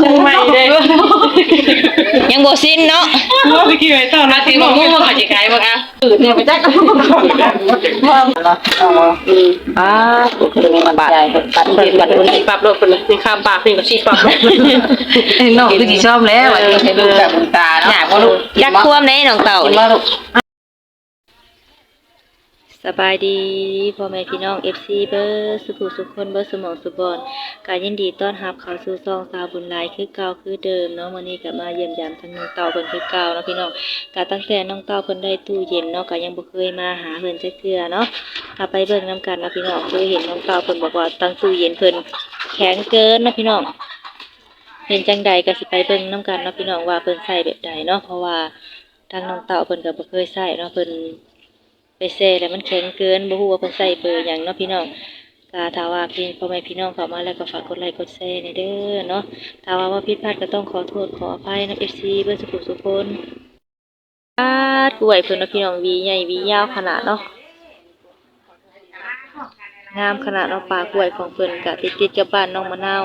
เชียงใหม่เด้ยังบ่สิ้นเนาะว่าไปกี่ไว้ต่อนะที่มะม่วงมาขายขายบ้างอะตื่นเนี่ยไปจักว่าอืมอ่าคือมันบาดปัดปัเพิ่ดนปัปัดดมันปรับรถคนละนี่ข้ามปากนี่ก็ชี้ปรับน้องคือสิชอบแล้วว่าจะให้ลูกแบบบุญตาเนาะอยากบ่ลูกจักควมได้น้องเต่ากินนี่บ่ลูก สบายดีพ่อแม่พี่น้อง FC เบอร์สุขุสุขคนเบอร์สมองสุบอนกายินดีต้อนรับเข้าสู่ซองสาวบุญลายคือเก่าคือเดิมเนาะวันนี้ก็มาเยี่ยมยามทั้งน้องเต่าเพิ่นคือเก่าเนาะพี่น้องก็ตั้งแต่น้องเต่าเพิ่นได้ตู้เย็นเนาะก็ยังบ่เคยมาหาเพิ่นจักเทื่อเนาะถ้าไปเบิ่งนํกันเนาะพี่น้องคือเห็นน้องเต่าเพิ่นบอกว่าตั้งตู้เย็นเพิ่นแข็งเกินเนาะพี่น้องเห็นจังใดก็สิไปเบิ่งนํกันเนาะพี่น้องว่าเพิ่นใส่แบบใดเนาะเพราะว่าทางน้องเต่าเพิ่นก็บ่เคยใส่เนาะเพิ่น ไปแซ่แล้วมันแข็งเกินบ่ฮู้ว่าเพิ่นใส่เบอร์หยังเนาะพี่น้องก็ถ้าว่าพี่พ่อแม่พี่น้องเข้ามาแล้วก็ฝากกดไลค์กดแชร์ในเด้อเนาะถ้าว่าว่าผิดพลาดก็ต้องขอโทษขออภัยนะ FC เบิ่สุขสุขคนปาดกล้วยเพิ่นเนาะพี่น้องวีใหญ่วียาวขนาดเนาะงามขนาดเนาะปลากล้วยของเพิ่นก็ติดๆกับบ้านน้องมะนาว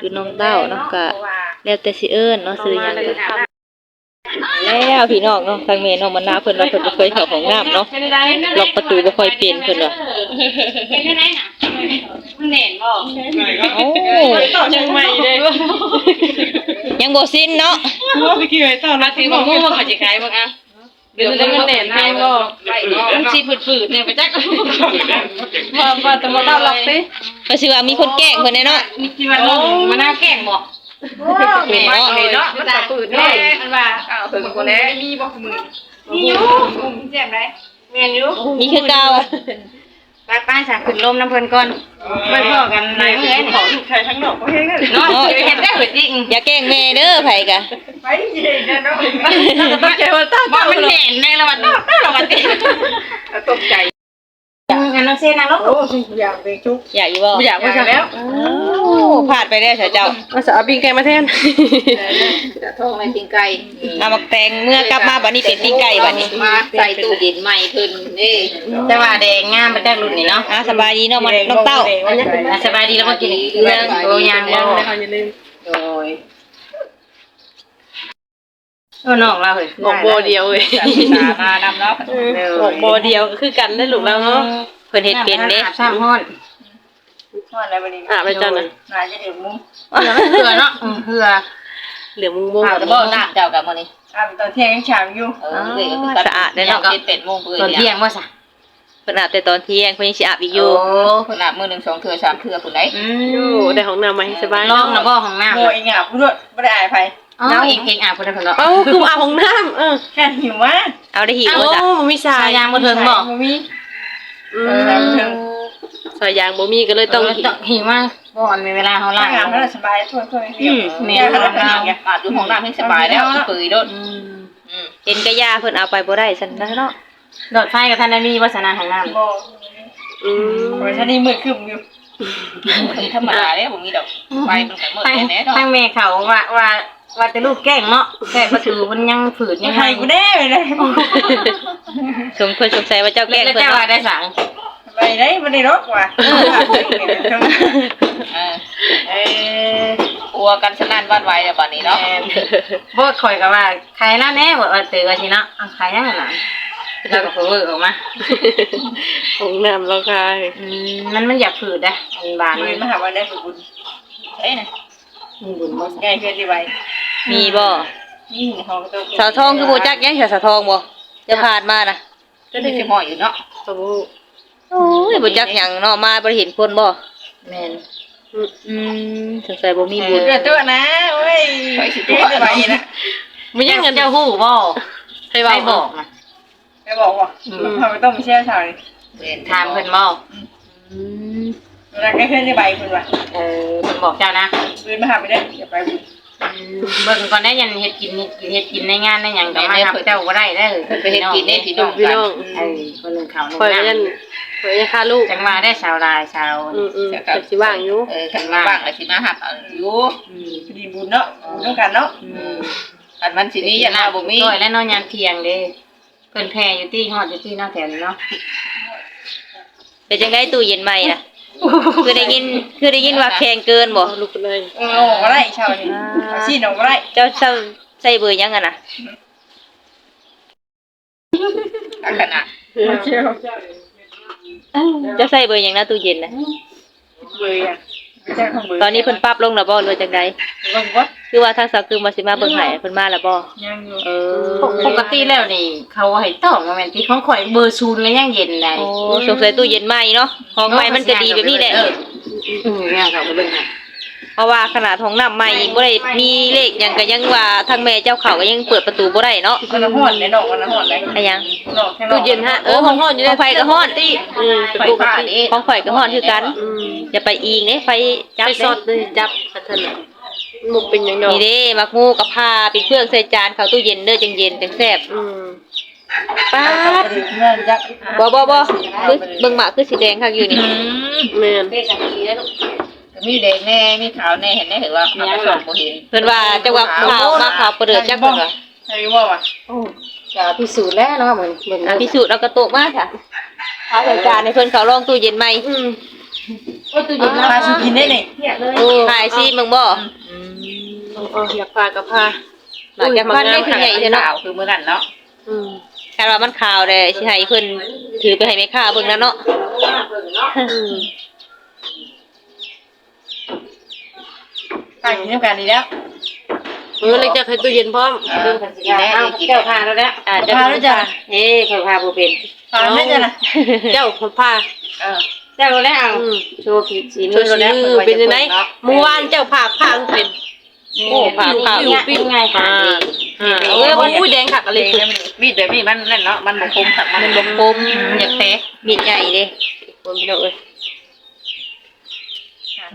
อยู่น้องเต้าเนาะก็แล้วแต่สิเอิ้นเนาะซื้อหยังก็ แล้วพี่น้องเนาะทางแม่น้องมะนาวเพิ่นว่าเพิ่นบ่เคยเข้าห้องน้ำเนาะล็อกประตูบ่ค่อยเป็นเพิ่นว่าเป็นได้ไหนน่ะมันแน่นบ่โอ้ต่อเชียงใหม่เด้ยังบ่สิ้นเนาะว่าไปกี่ไว้ต่อนะที่ที่มะมะม่ม่ววงงมามาขาขายยขายบ้างอะเดี๋ยวมันมันแน่นแม่บ่มันสิฝืดๆเนี่ยไปจักมามาแต่มาต้อนรับสิก็สิว่ามีคนแกล้งเพิ่นแน่เนาะมีที่ว่าน้องมะนาวแกล้งบ่ แม่เนาะเนาะมันจะฝืดแน่อันว่าอ้าวถึงคนแล้วมีบ่มือมีอยู่อุ้มแจ่มได้แม่นอยู่มีคือเก่าไปป้าสักขึ้นลมน้ำเพิ่นก่อนไปพ่อกันหลายมื้อนี่ของใครทั้งดอกก็เฮ็ดกันเนาะเฮ็ดได้เหรอจริงอย่าแกล้งแม่เด้อไผกะไปเย็นนะเนาะต้องใจว่าตั้งว่ามันแน่นแน่แล้วว่าต้องระวังติตกใจอันนั้นเส้นนะลูกโอ้อยากไปชุกอยากอยู่บ่อยากไปแล้วโอ้ พลาดไปแล้วเถอะเจ้ามาสาบิงไก่มาแทนท้องในปิงไก่เอามักแตงเมื่อกลับมาบัดนี้เป็นปิ้งไก่บัดนี้มาใส่ตู้เย็นใหม่เพิ่นนี่แต่ว่าแดงงามมาจากรุ่นนี้เนาะอ่าสบายดีเนาะมันน้องเต้าอะสบายดีแล้วก็กินเรื่องโอ้ยังบ่เขาอย่าลืมโดยโอ้น้องเราเฮ้ยบอกโบเดียวเลยตามานำเนาะบอกโบเดียวคือกันได้ลูกแล้วเนาะเพิ่นเฮ็ดเป็นเด้สร้างห้อน อะไปจังนะเหือเนาะเหือเหลือมุงมุงเอาจะบ่น้ำเจ้ากับมื้อนี้ตอนเที่ยงชามอยู่เออเลยก็คือกันสะอาดเด้อเนาะเจ็ดเป็ดโมงเปื่อยตอนเที่ยงว่าซะเพิ่นอาบแต่ตอนเที่ยงเพิ่นยังสิอาบอีกอโอ้ยู่คนอาบมื้อหนึงสองเทื่อสามเทื่อพุ่นได้อืโอ้มได้ของน้ำมาให้สบายลองนะบ่ห้องน้ำโมเองอะพูดว่าไม่ได้อายใครน้องเองเองอาบพุ่นได้พุ่นเนาะเอ้าคืออาบของน้ำเออแค่หิวมากเอาได้หิวโอ้บ่จ้ะบ่มีสาสายยยางบ่เทิงบ่บ่มีอืเอมอเทิง สายยางบ่มีก็เลยต้ต้อองงต้องหิวมากบ่อนมีเวลาเฮาร่าล้างงงานแล้วสบายทั่วทั่วเที่ยวแม่ห้องน้ำอาบอยู่ห้องน้ำให้สบายแล้วเปื่อยโดดอืมเห็นกะยาเพิ่นเอาไปบ่ได้ซั่นนะเนาะโดดไฟกับท่านได้มีวาสนาของน้ำบ่อืมโอ้ยท่านี้มืดขึ้นอยู่ธรรมดาเด้บ่มีดอกไฟมันก็มืดแน่ๆดอกทางแม่เขาว่าว่าว่าแต่ลูกแกล้งเนาะแค่ประตูมันยังฝืดยัยังงไงไงกูได้เลยสมเพิ่นสงสัยว่าเจ้าแกล้งแล้วเพิ่นเจ้าเนาะว่าได้สัง ไปได้ไม่ได้รกว่ะเออเออกลัวกันสนั่นวันไหวแล้วบัดนี้เนาะบ่ข่อยก็ว่าใครล่ะแน่บ่ว่าตื่นว่าสิเนาะเอาใครยังล่ะแล้วก็เพิ่นออกมาของน้ำเราคายอืมมันมันอยากฝืดนะอันบานมือมาหาวันได้ฝึกบุญเอ้ยนะมีบุญบ่ง่ายเกินดีไว้มีบ่นี่ห้องตัวสาวทองคือบ่จักยังสาวทองบ่จะผ่านมานะก็ได้สิหมออยู่เนาะสบู่ โอ้ยบ่จักหยังเนาะมาบ่ได้เห็นคนบ่แม่นอืมสงสัยบ่มีบุญเกิดตัวนะเว้ยตัวไว้นะไม่ยังเงินเจ้าฮู้บ่ใครไปบอกบอกนะไปบอกว่าทำไมต้องมีเชี่ยวชาญถามเพิ่นบ่อืมเวลาใกล้ขึ้นในใบคุณว่ะเออเพิ่นบอกเจ้านะปืนมาหาไปได้อย่าไปบุญ เบิ่งก่อนได้ยันเฮ็ดกินเฮ็ดกินเฮ็ดกินในงานในหยังก็มารับเจ้าบ่ได้เด้อไปเฮ็ดกินได้พี่น้องพี่น้องเออคนหนึงเขาหนึงคอยยันน้ำคอยยันค่าลูกจังมาได้ชาวลายชาวอืมอืมแต่สิว่างอยู่เออคันว่างแล้วสิมาหับเอาอยู่อืมดีบุญเนาะบุญต้องกันเนาะอืมคันมันสิมีอย่าลาบ่มีก้อยและนอนยามเที่ยงเด้เพิ่นแพ้อยู่ที่ฮอดอยู่ที่เนาะแถวนี้เนาะเป็นจังไดตู้เย็นใหม่น่ะ คือได้ยินคือได้ยินว่าแข็งเกินบ่ลุกเลยเออเอาออกมาได้เช้านี่เอาซีนออกมาได้เจ้าเจ้าใส่เบอร์ยังอะน่ะขนาดเชียวเจ้าใส่เบอร์ยังนะตู้เย็นน่ะเบื่ออะไม่ใช่ของเบื่อตอนนี้เพิ่นปรับลงแล้วบ่หรือจังไดลงวะ คือว่าทางสาวคือมาสิมาเบิ่งให้เพิ่นมาแล้วบ่ยังอยู่เออปกติแล้วนี่ เขาให้ต้องโมเมนต์ที่ของข่อยเบอร์ศูนย์แล้วยังเย็นได้โอ้สงสัยตู้เย็นใหม่เนาะของใหม่มันจะดีแบบนี้แหละอืมเนี่ยเขาก็เบิ่งให้เพราะว่าขนาดของน้ำใหม่บ่ได้มีเลขหยังก็ยังว่าทางแม่เจ้าเขาก็ยังเปิดประตูบ่ได้เนาะมันน้ำห่อนเลยน้องมันน้ำห่อนเลยอะหยังน้องแค่ตู้เย็นฮะเออของของไฟก็ฮ้อนอืมไฟฟ้านี่ของข่อยก็ฮ้อนคือกันอืมอย่าไปอิงเด้ไฟจับไปเด้สดเลยจับพัฒนามุกเป็นหยังดอกนี่เด้มักงูกับผ้าปิดเครื่องใส่จานเข้าตู้เย็นเด้อจังเย็นจังแซ่บอืมป๊าดเมื่อยักษ์บ่บ่บ่คือเบิ่งหมากคือสีแดงคักอยู่นี่แม่นเด้สักทีแล้วลูกมีแดงแน่ มีขาวแน่เห็นได้เห็นว่ามันก็ส่งบ่เห็นเพิ่นว่าจังว่าข่าวมาข่าวประเดิดจักเพิ่นว่าใช่ว่าว่ะจะพิสูจน์แล้วเนาะเหมือนเหมือนอะพิสูจน์เอากระโตกมาค่ะเอาใส่จานให้เพิ่นเขาลองตู้เย็นใหม่ อืมพาชูกินได้นี่ถ่ายซิมึงบ่อ๋ออยากพากับพาหลังจากพันได้คือใหญ่เด้อเนาะขาวคือมื้อนั้นเนาะอืมคาดว่ามันข่าวเด้สิให้เพิ่นถือไปให้แม่ค้าเบิ่งแล้วเนาะอืมพากินน้ำกันดีแล้วเออเลยจะให้ตู้เย็นพร้อมเรื่องกันสิแน่กินแก้วพาแล้วแหละอ่าจะพาแล้วจ้ะเอ้เคยพาบ่เป็นพาไม่จ้ะนะเจ้าคนพาเออ แก้วแล้วอืมโชว์ผิดสีช่วยสีมือเป็นยังไงเมื่อวานเจ้าผากผางเป็นโอ้ผ่าข่าวอยู่ปิ้งไงค่ะอ่าเออมันอุ้ยแดงขักอะไรคือมีดแบบนี้มันนั่นเนาะมันบ่คมสักมันมันบ่คมอยากเตะมีดใหญ่เด้คนพี่น้องเอ้ย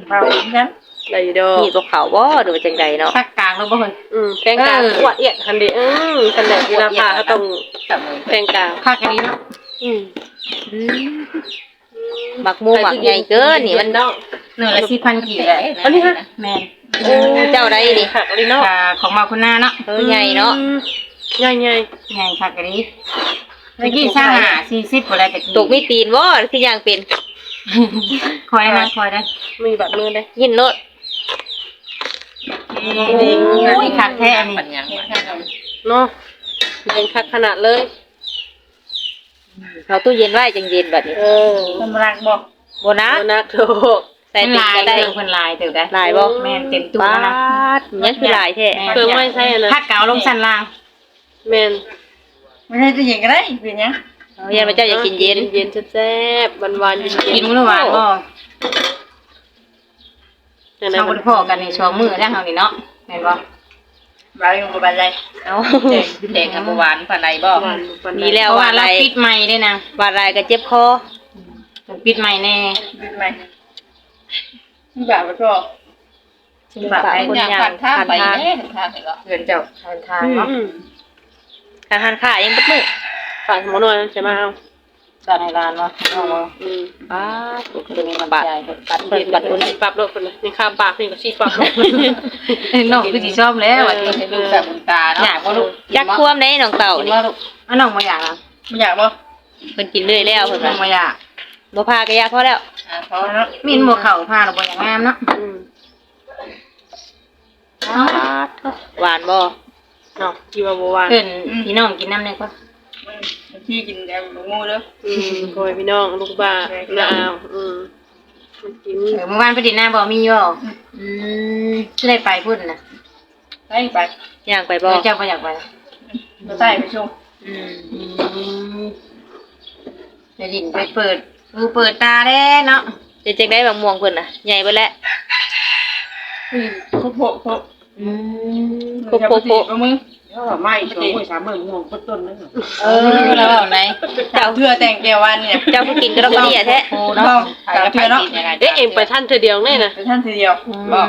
พากินกันไรดอกมีดบ่เขาบ่หรือว่าจังใดเนาะภาคกลางแล้วบ่เฮ้ยอืมแพงกลางขวดเอียดคันเดีอืมคันไหนเวลาพาก็ต้องจับมือแพงกลางภาคกันนี้เนาะอืม หมักหมูหมักใหญ่เกินนี่มันเนาะเนื้อละ4,000กี่แหละอันนี้ฮะแม่นโอ้เจ้าใดนี่ขักอะไรเนาะอ่าของมาคุณหน้าเนาะเออใหญ่เนาะใหญ่ใหญ่ไงคักกันนี้เมื่อกี้สร้างหา40บ่ได้แต่ตกมีตีนบ่คืออย่างเป็นคอยนะคอยได้มีแบบมือได้ยินโลดโอ้ยคักแท้อันนี้เนาะแดงขักขนาดเลย เขาตู้เย็นไว้จังเย็นบัดนี้เออมันรักบอกบ่นะโนักโถใส่เป็นติ่งลายก็ได้เติมเพิ่นลายเติมได้ลายบ่ แม่นเต็มตู้ปานะดยังคือลายแท้เครื่องไม่ใช่อันนะภาคเก่าลงสันล่างแมนไม่ใช่จะเย็นก็ได้เป็นยังเอายันพระเจ้าอยากกินเย็นเย็นแซ่บๆหวานๆเย็นๆกินมื้อวานบ่อย่างนั้เฮานบ่ได้พอกันในช่วงมื้อแล้วเฮานี่เนาะแม่นบ่ บาอยู่กับบันไดเอาแดงกับหวานปานใดบ่หวานปานใดมีแล้วว่าอะไรเราปิดใหม่ด้วยนะว่าอะไรก็เจ็บคอปิดใหม่แน่บิดไหมมีบาปก็ฝากให้อยากผ่านทางไปแน่ทางไปก็เพื่อนเจ้าทางทางเนาะอืมอาหารขายังปึ๊บมือฝากหมอหน่อยใช่ไหมเอา ด้านในร้านเนาะเอาบ่อืมป้าดจะมีน้ำใจปัดเปิดบัตรคนปรับรถคนเลยนี่ค่าปากนี่ก็ชีปรับรถน้องคือสิชอบแล้วว่าจะให้ลูกสาวบุญตาเนาะอยากบ่ลูกจักควมได้น้องเต่ากินนี่ว่าลูกอะน้องบ่อยากอะไม่อยากบ่เพิ่นกินเลยแล้วเพิ่นน้อว่างบ่อยากบ่พากะยาพอแล้วอ่าเพราะมีนบ่เข้าผ้าเราบ่อยากงามเนาะอืมหวานบ่เนาะที่ว่าบ่วานเพิ่นพี่น้องกินน้ำได้ก็ พี่กินแอมงูเด้ออืมคอยพี่น้องลูกบ้าน้าอาวอืมมันกิน เออเมื่อวานไปดินหน้าบ่มีอยู่อืมได้ไปพุ่นน่ะไปไปย่างไปเอบ่อเจ้าบ่อยากไปตัวใต้ไปชมอืมอืมไปดินไปเปิดดูเปิดตาแล้วเนาะเจะจังได้บางม่วงเพิ่นน่ะใหญ่เบิดแล้วคือโคโคโคอืมโคโคโคมึง ไม่สองมือสามมือง่วงต้นนึงเออแล้วเอาไหนเจ้าเถื่อแต่งแกวันเนี่ยเจ้าผู้กินก็ต้องเดียแท้โอ้เนาะเจ้าเถื่อเนาะเอ๊ะเอ็มไปท่านเธอเดียวแน่นะเป็นท่านทีเดียว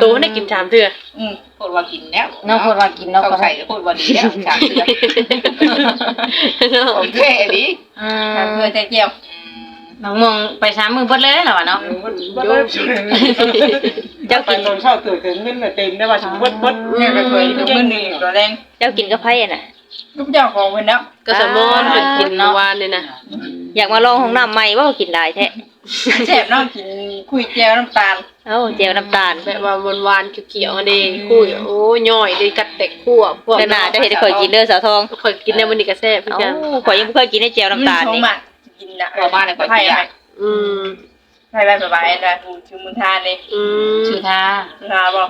ตัวได้กินชามเถื่ออืมพูดว่ากินแล้วเนาะพูดว่ากินเนาะเขาใส่พูดว่าดีแล้วสามเดือนโอเคดิอืท่านมเถื่อแต่เจียว น้องมองไปสามมือเบดเลยเหรอวะเนาะเจ้าไปกินตอนเช้าตื่นถึงเงินเต็มได้ว่าสิบดบดเนี่ยก็เคยดูมือหนึ่งตัวแดงเจ้ากินกับไผอะน่ะลูกเจ้าของเพิ่นแล้วก็สมอนเป็นกินเมื่อวานนี่นะอยากมาลองของน้ำใหม่ว่ากินได้แท้แซ่บเนาะกินคุยแก้วน้ำตาลเอ้าเจียวน้ำตาลแบบว่าหวานๆเขียวๆอันนี้คุยโอ้ยย่อยได้กัดแตกคั่วพวกแต่หนาจะเห็นข่อยกินเด้อสาวทองข่อยกินในวันนี้ก็แซ่บพี่เอ้ากันข่อยยังบ่เคยกินได้เจียวน้ำตาลนี่มักิ นนะเอาบ้านเลยก่อนไผ่สิไผ่อะอืมไผ่ไผ่สบายได้กูชื่อมุนทานเลยอืมชื่อท่ามุนทาบ่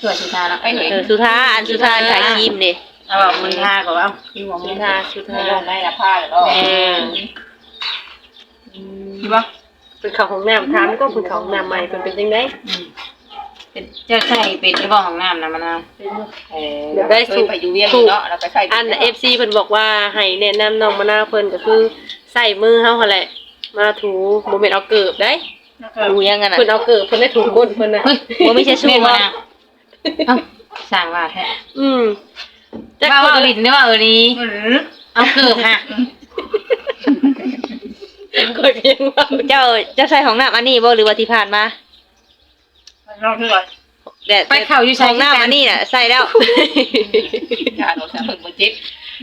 ชื่อชื่อท่าแล้วไอ้เฮ้ยเออสุธาอันสุธาขายครีมนี่เอาบ่มุนทาก็ว่าชื่อว่าชุมุดนทาท่าชุดไม่ทาลงได้ละผ้าเลยเนาะแม่คิดว่าเป็นเขาของน้ำถามก็เป็นเขาของน้ำใหม่เป็นเป็นยังไงเป็นเจ้าใช่เป็นที่บ่ของน้ำนะมันนะเออเดี๋ยวได้สูสูตรไปอยู่เวียงเนาะแล้วไปใส่อันเอฟซีเพิ่นบอกว่าให้แนะนำน้องมะนาวเพิ่นก็คือ ใส่มือเฮาหั่นแหละ มาถูบ่แม่นเอาเกิบได้ดูยังกันน่ะเพิ่นเอาเกิบเพิ่นได้ถูก้นเพิ่นน่ะเฮ้ยบ่มีเช็ดชูแม่นบ่บ่นะเอ้าสร้างว่าแท้อืมจักว่าคว่านลิ้นเด้อว่าเออดีเอาเกือบฮะก็ยังว่าเจ้าเจ้าใส่ของน้ำอันนี้บ่หรือว่าที่ผ่านมาลองดูก่อนแต่ไปเข้าอยู่ใส่ของน้ำอันนี้น่ะใส่แล้วอย่าโดนสะมึกบ่จิต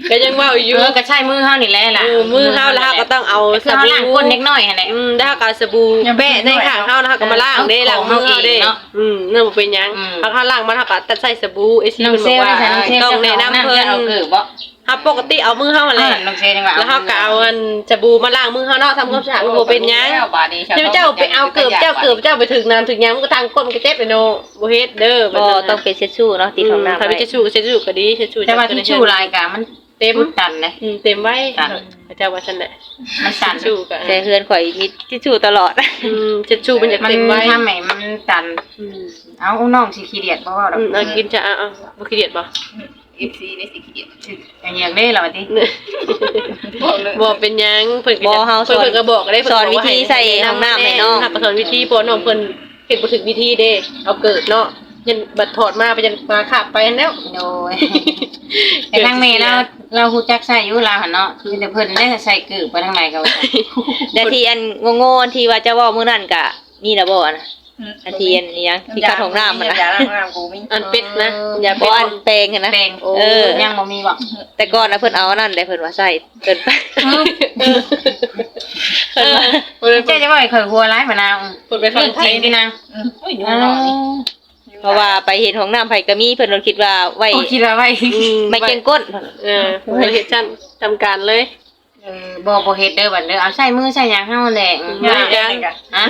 ก็ยังว่าอยู่เออก็ใช้มือเฮานี่แหละล่ะเออมือเฮาแล้วเฮาก็ต้องเอาคือสเฮาบู่ล้างก้นเล็กน้อยหั่นแหละ อืมได้เฮาก็เอาสบู่แปะในข้างเฮาแล้วเฮาก็มาล้างเด้ล้างมือเฮาเด้เนาะอืมนั่นบ่เป็นหยังอืม เฮาเฮาล้างมันเฮาก็ตัดใส่สบู่เอซีน้องเพิ่นเซบอลกว่าได้ใส่น้องเซลต้องแนะนำเพิ่นเอาเกือบบ่เฮาปกติเอามือเฮาหั่นเอแหอละ น้องเซลจังว่าแล้วเฮาก็เอาอันสบู่มาล้างมือเฮาเนาะทำความสะอาดมันบ่เป็นหยัง บาดนี้เจ้าเจ้าไปเอาเกิบเจ้าเกิบเจ้าไปถึงน้ำถึงหยังมันก็ทางก้นมันก็เจ็บไปโนบ่เฮ็ดเด้อบ่ต้องเป็นเช็ดชูเนาะติดของน้ำถ้าไว้เป็นทิชชู่ก็ทิชชู่ก็ดีทิชชู่แต่ว่าที่ชูลายกะมัน เต็ม ตันเลย อืมเต็มไว้ตันเจ้าว่าซั่นแหละมันตันทิชชู่ก็แต่เฮือนข่อยมีทิชชูตลอด อืมทิชชู่มันอยากมันเต็มไว้ทำให้มันตัน อืมเอาน้องสิขี้เดียดบ่ว่าดอกอืมเอากินจะเอาเอาบ่ขี้เดียดบ่ FC นี่สิขี้เดียดอย่างเงี้ยเด้ล่ะว่าติเนี่ยบ่เป็นหยังเพิ่นก็บ่เฮาสอนเพิ่นก็บอกได้เพิ่สอนบกวิธีใส่ห้องน้ำให้น้องค่ะสอนวิธีเพราะน้องเพิ่นเฮ็ดบ่ถึงวิธีเด้เอาเกิดเนาะ ยันบัดถอดมาไปยันมาขาบไปแล้ว โดย แต่ทางเมย์เราเราฮู้จักใส่อยู่ลาวหั่นเนาะคือแต่เพิ่นได้ใส่กึกไปทางไหนก็ว่าแต่ที่อันโง่ๆที่ว่าจะเว้ามื้อนั้นก็มีแล้วบ่นะอันที่อันนี้ยังที่คัดของน้ำมันอย่านะล้างน้ำกูมีอันเป็ดนะอย่าบ่เป็ดอันแปลงหั้นนะแปลงเออยังบ่มีบ่แต่ก่อนนะเพิ่นเอาอันนั่นได้เพิ่นว่าใส่เกินไปเพิ่นว่าเพิ่นเจ๊จะว่าให้ข่อยหัวร้ายมะนาวเพิ่นไปฟัเรื่องงไทจริยงดินางโอ้ยอยู่อ๋อหน่อย เพราะว่าไปเห็นของน้ำไผก็มีเพิ่นก็คิดว่าไว้โอ้คิดว่าไว้อืมไม่เก่งก้นเออเพิ่นเฮ็ดจันทำการเลยเออบ่บ่เฮ็ดเด้อบัดเด้อเอาใส่มือใส่หยังเฮาแหละง่ายจังฮะ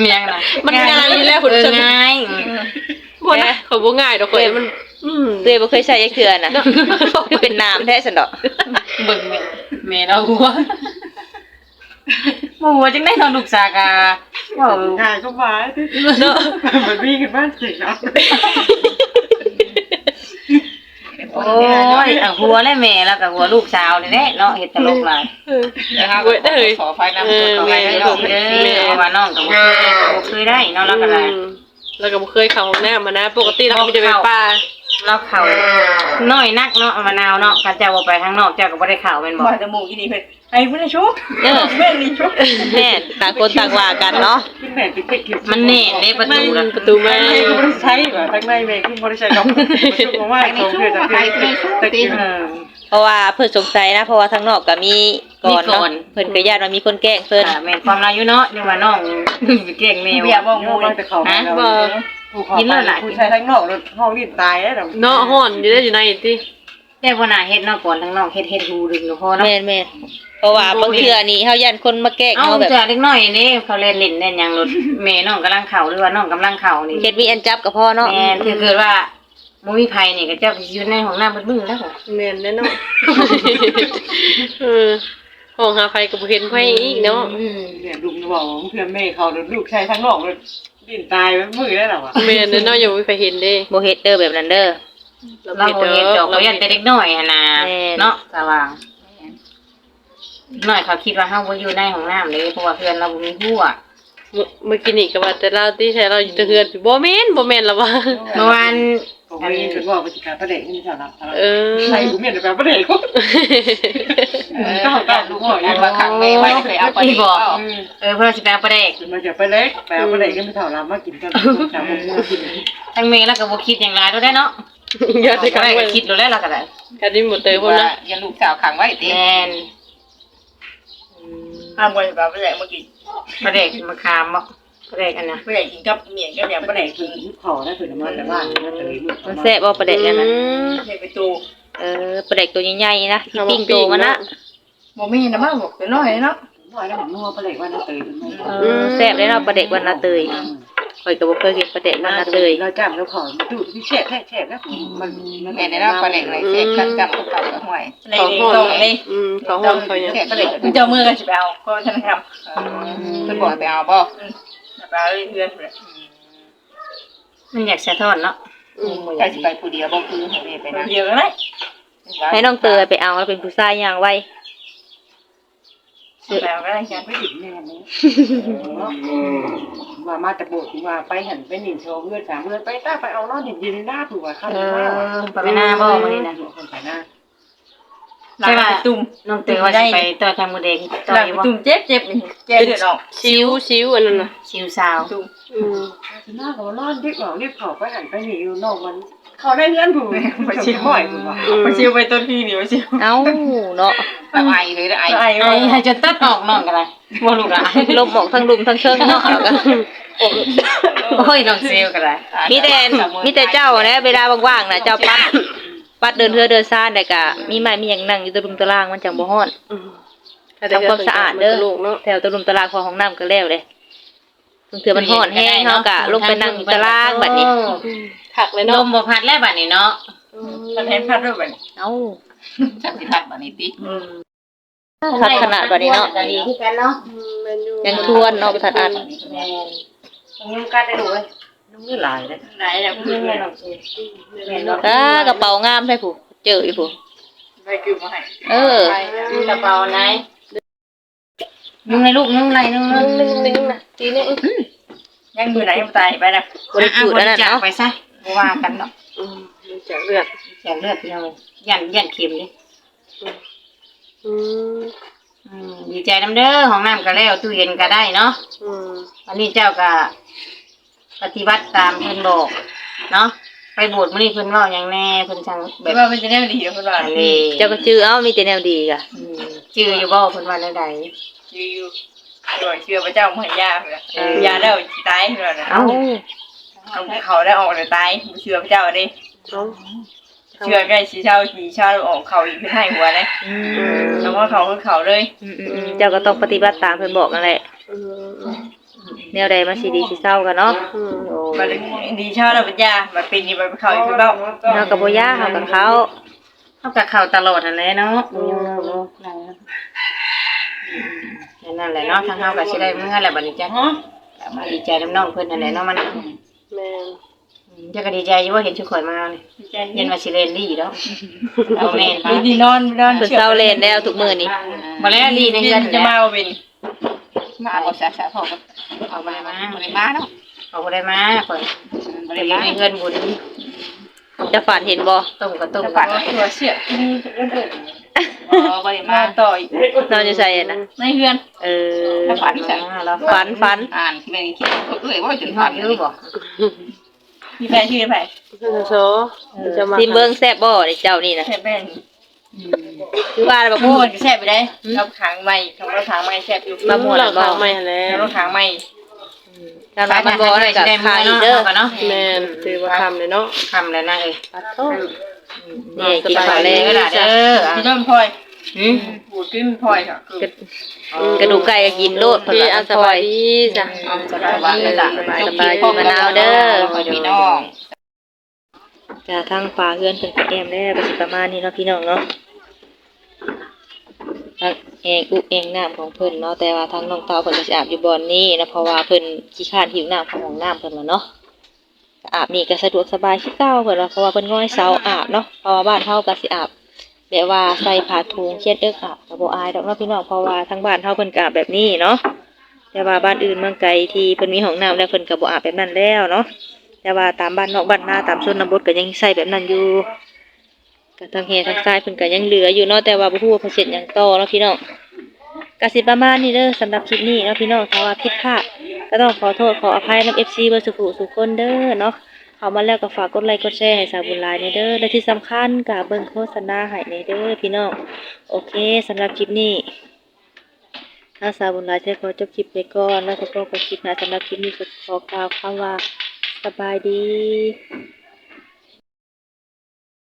เมียงน่ะมันง่ายอยู่แล้วเออคุณง่ายบ่นะขอยบ่ง่ายดอกข่อยมันอืมเอ้ยบ่เคยใส่จักเทื่อน่ะคือเป็นน้ำแท้ซั่นดอกเบิ่งแม่แม่เราหัว บ่หัวจังได้นอนลูกสากาว้าวง่ายก็มาเนาะมันวิ่งกันบ้านสิเนาะโอ้ยอะหัวเลยแม่แล้วก็หัวลูกสาวนี่แหละเนาะเฮ็ดตลกหลายเออเว้ยเด้อขอไฟนำขอไฟให้น้องเด้อเพราะว่าน้องก็บ่เคยบ่เคยได้เนาะแล้วก็ได้อืมแล้วก็บ่เคยเข้าห้องน้ำมานะ ปกติเราก็มีแต่ไปป่า เราเข้าน้อยนักเนาะมะนาวเนาะกันเจ้าบ่ไปข้างนอกเจ้าก็บ่ได้เข้าแม่นบ่บ่จมูกอีนี่เพิ่นไอ้เพิ่นชุบเออแม่นี่ชุบแม่นต่างคนต่างว่ากันเนาะขึ้นแม่ติดติดกินมันแน่เด้ประตูน่ะประตูมาไม่ก็ไม่ได้ใช้ว่ะทั้งในแม่ขึ้นบริษัทเราชุบมาว่าเขาเพื่อจะเป็นตะกี้เออเพราะว่าเพิ่นสงสัยนะเพราะว่าทางนอกก็มีก่อนเนาะมีก่อนเพิ่นก็ญาติว่ามีคนแกล้งเพิ่นอ่าแม่นความเราอยู่เนาะยังว่าน้องไปเก่งแม่เบียว่าบ่โยมูมแต่เขาผู้ขอผู้ชายทั้งนอกห้องนี่ตายแล้วเนาะฮ้อนอยู่ได้อยู่ในติแต่บ่น่าเฮ็ดเนาะก่อนทางนอกเฮ็ดเฮ็ดหูดึงเนาะพอเนาะแม่นแม่นเพราะว่าบางเทื่อนี่เฮายันคนมาแกล้งเอาเฮาแบบเจอเล็กน้อยนี่เขาเล่นเล่นเล่นหยังรถแม่น้องกำลังเข้าหรือว่าน้องกำลังเข้านี่ เฮ็ดมีอันจับกับพ่อเนาะแม่นคือเกิดว่าบ่มีภัยนี่ก็เจ้าไปอยู่ในห้องน้ำเบิดมื้อแล้วก็แม่นแน่เนาะเออห้องหาไฟก็บ่เห็นไฟอีกเนาะอืมเนี่ยลุงบอกเพื่อนแม่เขาลูกชายทั้งนอกเลย ดิ้นตายมือได้หรอวะแม่นแน่เนาะยังบ่มีไฟเห็นเด้บ่เฮ็ดเด้อแบบนั้นเด้อ เราเราเฮ็ดบ่เด้เฮ็ดดออกเรายันแต่เด็กน้อยหั่นน่ะแม่น เนาะสว่างน้อยเขาคิดว่าเฮาบ่อยู่ในห้องน้ำเลยเพราะว่าเพื่อนเราบ่มีหัวเมื่อกี้นี่ก็ว่าแต่เราที่ใช้เราอยู่แตะเฮือนบ่แม่นบ่แม่นละว่า เมื่อวาน ผมมีเป็นว่าปฏิการประเด็นนี่สาระเออใช่ผมเห็นแบบประเด็นก็เออก็ก็ลูกหัวอันว่าขังแม่ไว้เคยเอาไปบอกเออเพื่อนสิไปเอาไปแดกมันจะไปเล็กแปลประเด็นก็ไม่เท่าเรามากินกันสามโมงกินทั้งเมย์แล้วก็บ่คิดอย่างไรด้วยได้เนาะอย่าได้ก็ขังได้ไว้ก็คิดดูแล้วล่ะก็ได้กันนี่หมดเตยพุ่นนะอย่าลูกสาวขังไว้ติแม่นห้ามไว้แบบไม่ได้เมื่อกี้ประเด็กมะขามบ่ประ เด็กอันน่ะไม่ได้กินกับเมียกับอย่างไม่ได้กินขอได้ถึงมาแต่บ้านนั่นเลยมันแซ่บบ่ประเด็กอันนั้นในประตูเออประเด็กตัวใหญ่ๆนะที่ปิ้งโตมันนะบ่มีนะมาบอกตัวน้อยเนาะน้อยแล้วผมนัวไปเลยว่าน่าตื่นเออแซ่บเลยเนาะประเด็กวันละเตยข่อยก็บ่เคยกินประเด็กวันละเตยเราจ้างเราขอดูที่แฉะแฉะแฉะแล้วมันแม่ได้รับประเด็กเลยเสพกันกับกับกับห่วยในตรงนี้อืมเขาห้องเขายังเสพประเด็กเจ้ามือกันสิไปเอาก็ธนาคารเพิ่นบอกให้ไปเอาบ่ไปเอาเพื่อนเลยมันอยากสะท้อนเนาะจะสิไปผู้เดียวบ่คือให้แม่ไปนะเดียวกันเลยให้น้องเตยไปเอาแล้วเป็นผู้ชายอย่างไวไปเอาก็ได้กันไม่ถึงแน่นี้ว่ามาแต่โบสถ์ว่าไปหันไปหนินโชว์เพื่อนสามเพื่อนไปต้าไปเอาน้องดินดินหน้าถูกว่าข้าวเอหน้าอไปหน้าบ่มื้อนี้นะคนไปหน้า ใช่ป่ะตุ่มน้องเตยว่าสิไปต่อทางมือแดงต่อหลังอยู่บ่ตุ่มเจ็บเจ็บนี่เจ็บเดือดออกชิวชิวอันนั้นน่ะชิวสาวตุ่มอืมหน้าเขานอนดิบเอาดิบเขาไปหันไปหนีอยู่นอกมัน เขาได้เงินผูไปชิมบ่อยผูว่ามาชิวไปต้นพี่นี่มาชิวเอ้าเนาะไอเลยไอไอ้ไอให้จนตัดออกน้องกันเลยบ่ลูกหลานลมออกทั้งลุมทั้งเชิงเนาะแล้วก็โอ้ยน้องเซลกันเลยมีแต่มีแต่เจ้านะเวลาว่างๆนะเจ้าปัด ปัดเดินเทือเดินซ่านแต่ก็มีไม้มีหยังนั่งอยู่ตะลุมตะลางมันจังบ่ฮ้อนอืมทำความสะอาดเด้อลูกเนาะแถวตะลุมตะลางของห้องน้ำก็แล้วเลยบางเทื่อมันฮ้อนแห้งเฮาก็ลงไปนั่งอยู่ตะลางบัดนี้ถักเลยลเนาะมบ่พัดแล้วบัดนี้เนาะมันเห็นพัดด้วยแบบเอ้าจักสิพัดบัดนี้ติทัดขนาดบัดนี้เนาะดีคือกันเนาะยังทวนเนาะทัดอันยุ่งกัดได้ดูเว้ย น้องนี่หลายเลยไหนเนี่ยเพื่อนน้องเชฟอ่ากระเป๋างามใช่ผู้เจออีผู้ไปคือมาให้เออกระเป๋าไหนยุ่งในลูกยุ่งในนุ่งนึงนึงนึงน่ะทีนี้ยังมือไหนมันตายไปนะบริจูดอันนั้นเนาะไปซะบ่ว่ากันเนาะอืมมันจะเลือดแจกเลือดพี่น้องยันยันเข็มดิอืมอืมดีใจน้ำเด้อห้องน้ำก็แล้วตู้เย็นก็ได้เนาะอืมวันนี้เจ้าก็ ปฏิบัติตามเพิ่นบอก เนาะไปโบสถ์มื้อนี้เพิ่นเว้าหยังแน่เพิ่นสั่งแบแบบบว่ามันจะได้ดีคุณว่าอันนี้เจ้าก็ชื่อเอ้ามีแต่แนวดีกะอืมชื่ออยู่บ่เพิ่นว่าแนวใดชื่อตัวเชื่อพระเจ้าเหมือนยาเลยยาได้จีตายเลยนะเอ้าเขาได้ออกเลยตายเชื่อพระเจ้าดิเนาะเชื่อใกล้ชีเช่าชีเช่าออกเขาอีกขึ้นให้หัวเลยอือืมมแล้วก็เขาคือเขาเลย อืมอืมอืมเจ้าก็ต้องปฏิบัติตามเพิ่นบอกนั่นแหละอืม แนวใดมันสิดีสิเศร้ากันเนาะอืมมันดีเช่าแล้วเป็นยามันเป็นยี่มันเขาอีกขึ้นเบ้าเฮากับบ่ย่าเฮากับเขาเฮาก็เข้าตลอดนั่นแหละเนาะอืมนั่นแหละเนาะทางเฮาก็สิได้มื้อแหละบัดนี้จ้ะก็มาดีใจน้ำน้องเพิ่นนั่นแหละเนาะมันแม่นจะก็ดีใจอยู่ว่าเห็นชุดข่อยมานี่เย็นว่าสิเล่นดีเนาะเอาแม่นดีดีนอนนอนเพิ่นเศร้าเล่นแล้วทุกมื้อนี้บ่แล้วดีในเงินจะมาเป็น มาเอาซะซะพ่อก็เอาบ่ได้มาบ่ได้มาเนาะเอาบ่ได้มาข่อยบ่ได้อยู่ในเงินบุญจะฝันเห็นบ่ต้มก็ต้มฝันตัวเสียอ๋อบ่ได้มามาต่อยนอนอยู่ไสอะนะในเฮือน เออฝันซะแล้วฝันฝันอ่านแม่นคิดเอ้ยว่าจนฝันอยู่บ่มีแฟนชื่อแฟนโซจะมาซิมเบิ่งแซ่บบ่เจ้านี่นะแฟน คือว่าแล้วบ่โอ้พูดยแซ่บไปได้เราขางใหม่เขาเราขางใหม่แซ่บอยู่มาม่วนหลังบ่ทางใหม่แล้แล้ววเราขางใหม่การว่ามันบ่ได้ก็ขายอีกเด้อเนาะแม่นถือว่าทำเลยเนาะทำแล้วนะเอ้ยปัดโตนี่กินข้าวแลเด้งอล่ะเด้อพี่น้องพลอยหืมบูดขึ้นพลอยค่ะคือกระดูกไก่ก็กินโลดเพิ่นพี่ว่าอันสบายดีจ้ะสบายดีจ้ะสบายสบายดีมะนาวเด้อพี่น้อง จ้าทางฟ้าเฮือนเพิ่นแอมแล้วก็สิประมาณนี้เนาะพี่น้องเนาะทางเองอุเองน้ำของเพิ่นเนาะแต่ว่าทางน้องเตาเพิ่นก็สิอาบอยู่บ่อนนี้นะเพราะว่าเพิ่นขี้คร้านหิวน้ำของห้องน้ำเพิ่นว่าเนาะอาบนี่ก็สะดวกสบายคือเก่าเพิ่นว่าเพราะว่าเพิ่นง่อยเสาอาบเนาะเพราะว่าบ้านเฮาก็สิอาบแบบว่าใส่ผ้าถุงเช็ดเอิกอาบก็บ่อายดอกเนาะพี่น้องเพราะว่าทางบ้านเฮาเพิ่นก็อาบแบบนี้เนาะแต่ว่าบ้านอื่นเมืองไกลที่เพิ่นมีห้องน้ำแล้วเพิ่นก็บ่อาบแบบนั้นแล้วเนาะ แต่ว่าตามบ้านนอกบ้านนาตามชนบทก็ยังใส่แบบนั้นอยู่ก็ทางเฮทางซ้ายเพิ่นก็ยังเหลืออยู่เนาะแต่ว่าบ่ฮู้ว่าเพิ่นเสร็จหยังต่อเนาะพี่น้องก็สิประมาณนี้เด้อสำหรับคลิปนี้เนาะพี่น้องถ้าว่าผิดพลาดก็ต้องขอโทษขออภัยนำ FC เบ่สุขุสุขคนเด้อเนาะเข้ามาแล้วก็ฝากกดไลค์กดแชร์ให้สาวบุญหลายในเด้อและที่สำคัญก็เบิ่งโฆษณาให้ในเด้อพี่น้องโอเคสำหรับคลิปนี้ทาสาวบุญหลายใช้ขอจบคลิปไปก่อนแล้วก็พบกับคลิปหน้าสำหรับคลิปนี้ก็ขอกล่าวคำว่า สบายดี